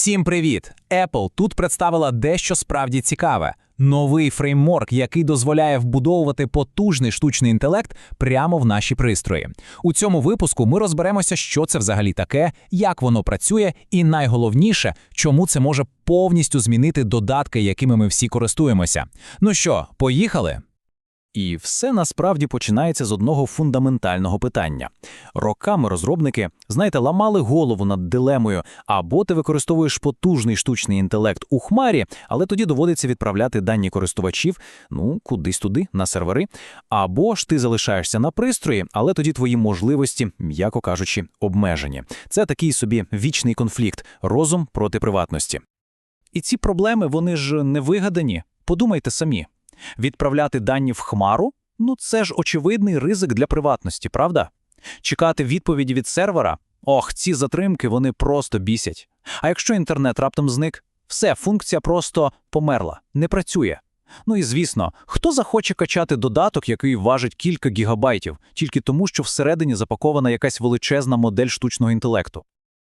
Всім привіт! Apple тут представила дещо справді цікаве. Новий фреймворк, який дозволяє вбудовувати потужний штучний інтелект прямо в наші пристрої. У цьому випуску ми розберемося, що це взагалі таке, як воно працює, і найголовніше, чому це може повністю змінити додатки, якими ми всі користуємося. Ну що, поїхали? І все насправді починається з одного фундаментального питання. Роками розробники, знаєте, ламали голову над дилемою, або ти використовуєш потужний штучний інтелект у хмарі, але тоді доводиться відправляти дані користувачів, ну, кудись туди, на сервери, або ж ти залишаєшся на пристрої, але тоді твої можливості, м'яко кажучи, обмежені. Це такий собі вічний конфлікт, розум проти приватності. І ці проблеми, вони ж не вигадані. Подумайте самі. Відправляти дані в хмару ну це ж очевидний ризик для приватності, правда? Чекати відповіді від сервера ох, ці затримки вони просто бісять. А якщо інтернет раптом зник, все, функція просто померла, не працює. Ну і звісно, хто захоче качати додаток, який важить кілька гігабайтів, тільки тому, що всередині запакована якась величезна модель штучного інтелекту.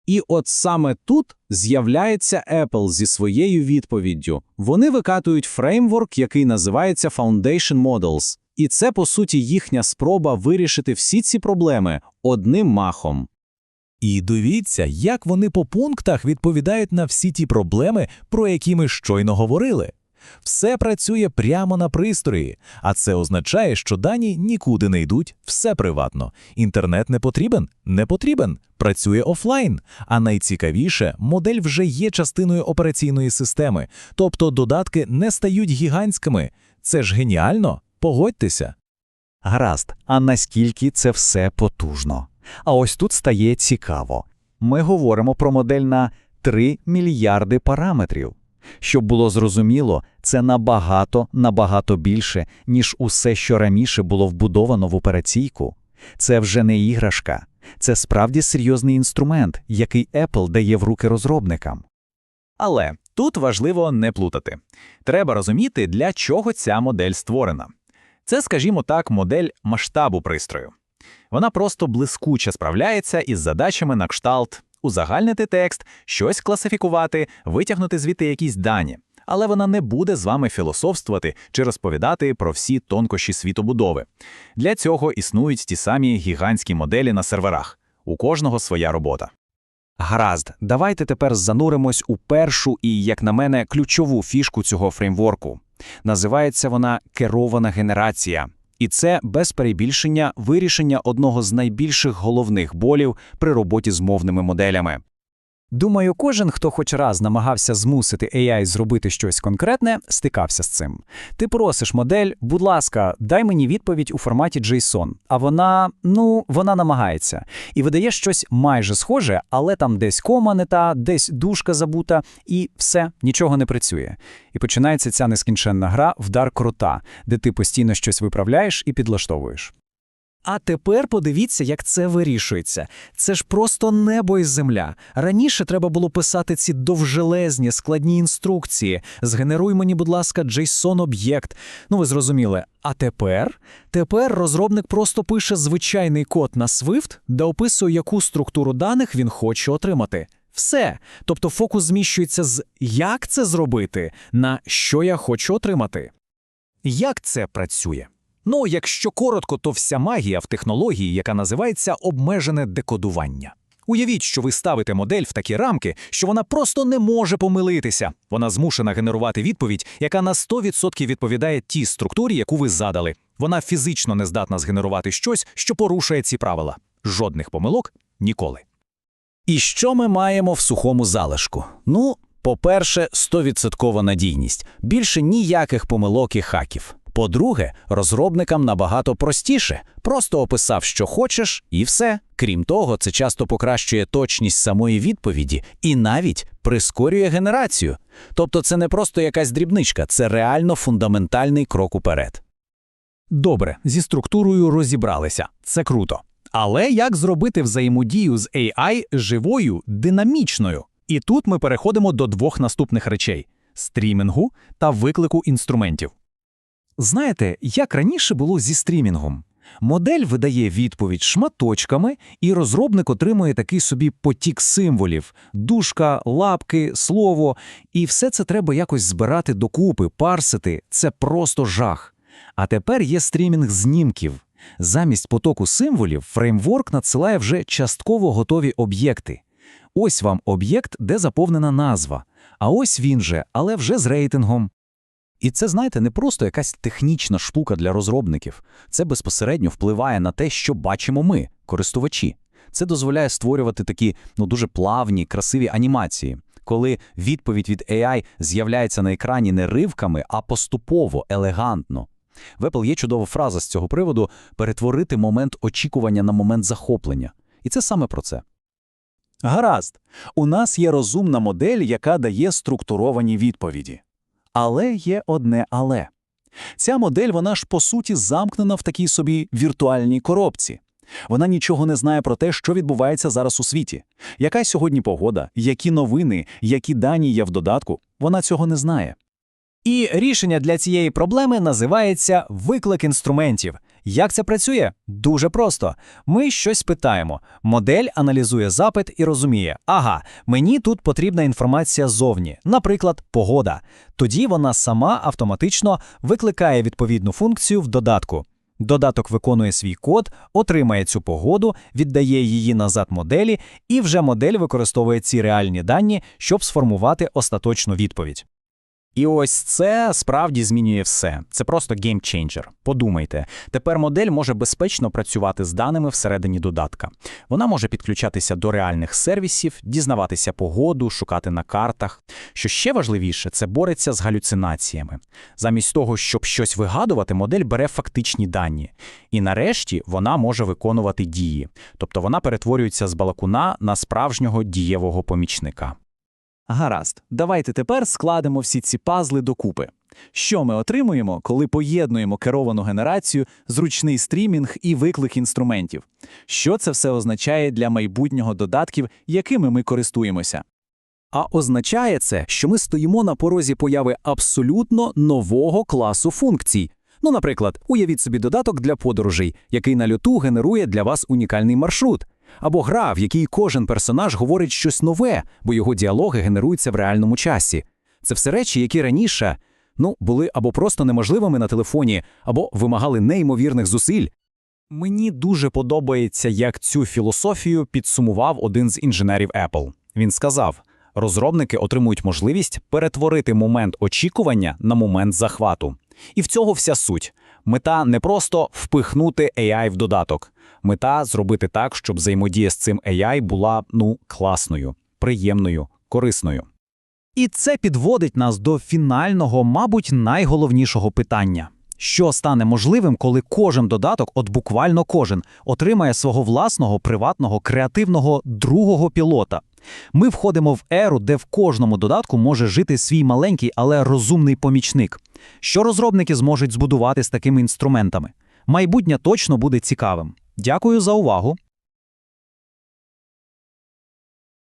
І от саме тут з'являється Apple зі своєю відповіддю. Вони викатують фреймворк, який називається Foundation Models. І це, по суті, їхня спроба вирішити всі ці проблеми одним махом. І дивіться, як вони по пунктах відповідають на всі ті проблеми, про які ми щойно говорили. Все працює прямо на пристрої, а це означає, що дані нікуди не йдуть, все приватно. Інтернет не потрібен? Не потрібен. Працює офлайн. А найцікавіше, модель вже є частиною операційної системи, тобто додатки не стають гігантськими. Це ж геніально, погодьтеся. Гаразд, а наскільки це все потужно? А ось тут стає цікаво. Ми говоримо про модель на 3 мільярди параметрів. Щоб було зрозуміло, це набагато, набагато більше, ніж усе, що раніше було вбудовано в операційку. Це вже не іграшка, це справді серйозний інструмент, який Apple дає в руки розробникам. Але тут важливо не плутати. Треба розуміти, для чого ця модель створена. Це, скажімо так, модель масштабу пристрою. Вона просто блискуче справляється із задачами на кшталт узагальнити текст, щось класифікувати, витягнути звідти якісь дані. Але вона не буде з вами філософствувати чи розповідати про всі тонкощі світобудови. Для цього існують ті самі гігантські моделі на серверах. У кожного своя робота. Гаразд, давайте тепер зануримось у першу і, як на мене, ключову фішку цього фреймворку. Називається вона керована генерація. І це без перебільшення вирішення одного з найбільших головних болів при роботі з мовними моделями. Думаю, кожен, хто хоч раз намагався змусити AI зробити щось конкретне, стикався з цим. Ти просиш модель, будь ласка, дай мені відповідь у форматі JSON. А вона, ну, вона намагається. І видає щось майже схоже, але там десь кома не та, десь дужка забута, і все, нічого не працює. І починається ця нескінченна гра вдар крута, де ти постійно щось виправляєш і підлаштовуєш. А тепер подивіться, як це вирішується. Це ж просто небо і земля. Раніше треба було писати ці довжелезні, складні інструкції. Згенеруй мені, будь ласка, JSON-об'єкт. Ну, ви зрозуміли. А тепер? Тепер розробник просто пише звичайний код на Swift, де описує, яку структуру даних він хоче отримати. Все. Тобто фокус зміщується з як це зробити на що я хочу отримати. Як це працює? Ну, якщо коротко, то вся магія в технології, яка називається обмежене декодування. Уявіть, що ви ставите модель в такі рамки, що вона просто не може помилитися. Вона змушена генерувати відповідь, яка на 100% відповідає тій структурі, яку ви задали. Вона фізично не здатна згенерувати щось, що порушує ці правила. Жодних помилок ніколи. І що ми маємо в сухому залишку? Ну, по-перше, 100% надійність, більше ніяких помилок і хаків. По-друге, розробникам набагато простіше, просто описав, що хочеш, і все. Крім того, це часто покращує точність самої відповіді і навіть прискорює генерацію. Тобто це не просто якась дрібничка, це реально фундаментальний крок уперед. Добре, зі структурою розібралися. Це круто. Але як зробити взаємодію з AI живою, динамічною? І тут ми переходимо до двох наступних речей: стрімінгу та виклику інструментів. Знаєте, як раніше було зі стрімінгом? Модель видає відповідь шматочками, і розробник отримує такий собі потік символів – дужка, лапки, слово. І все це треба якось збирати докупи, парсити. Це просто жах. А тепер є стрімінг знімків. Замість потоку символів фреймворк надсилає вже частково готові об'єкти. Ось вам об'єкт, де заповнена назва. А ось він же, але вже з рейтингом. І це, знаєте, не просто якась технічна штука для розробників. Це безпосередньо впливає на те, що бачимо ми, користувачі. Це дозволяє створювати такі ну дуже плавні, красиві анімації, коли відповідь від AI з'являється на екрані не ривками, а поступово, елегантно. В Apple є чудова фраза з цього приводу перетворити момент очікування на момент захоплення. І це саме про це. Гаразд, у нас є розумна модель, яка дає структуровані відповіді. Але є одне але. Ця модель, вона ж по суті замкнена в такій собі віртуальній коробці. Вона нічого не знає про те, що відбувається зараз у світі. Яка сьогодні погода, які новини, які дані є в додатку, вона цього не знає. І рішення для цієї проблеми називається виклик інструментів. Як це працює? Дуже просто. Ми щось питаємо. Модель аналізує запит і розуміє: ага, мені тут потрібна інформація зовні, наприклад, погода. Тоді вона сама автоматично викликає відповідну функцію в додатку. Додаток виконує свій код, отримає цю погоду, віддає її назад моделі, і вже модель використовує ці реальні дані, щоб сформувати остаточну відповідь. І ось це справді змінює все. Це просто геймчейнджер. Подумайте, тепер модель може безпечно працювати з даними всередині додатка. Вона може підключатися до реальних сервісів, дізнаватися погоду, шукати на картах. Що ще важливіше, це бореться з галюцинаціями. Замість того, щоб щось вигадувати, модель бере фактичні дані. І нарешті вона може виконувати дії. Тобто вона перетворюється з балакуна на справжнього дієвого помічника. Гаразд, давайте тепер складемо всі ці пазли докупи. Що ми отримуємо, коли поєднуємо керовану генерацію, зручний стрімінг і виклик інструментів? Що це все означає для майбутнього додатків, якими ми користуємося? А означає це, що ми стоїмо на порозі появи абсолютно нового класу функцій. Ну, наприклад, уявіть собі додаток для подорожей, який на люту генерує для вас унікальний маршрут. Або гра, в якій кожен персонаж говорить щось нове, бо його діалоги генеруються в реальному часі. Це все речі, які раніше ну, були або просто неможливими на телефоні, або вимагали неймовірних зусиль. Мені дуже подобається, як цю філософію підсумував один з інженерів Apple. Він сказав: розробники отримують можливість перетворити момент очікування на момент захвату. І в цього вся суть. Мета не просто впихнути AI в додаток. Мета зробити так, щоб взаємодія з цим AI була ну класною, приємною, корисною. І це підводить нас до фінального, мабуть, найголовнішого питання. Що стане можливим, коли кожен додаток, от буквально кожен, отримає свого власного приватного креативного другого пілота? Ми входимо в еру, де в кожному додатку може жити свій маленький, але розумний помічник. Що розробники зможуть збудувати з такими інструментами? Майбутнє точно буде цікавим. Дякую за увагу.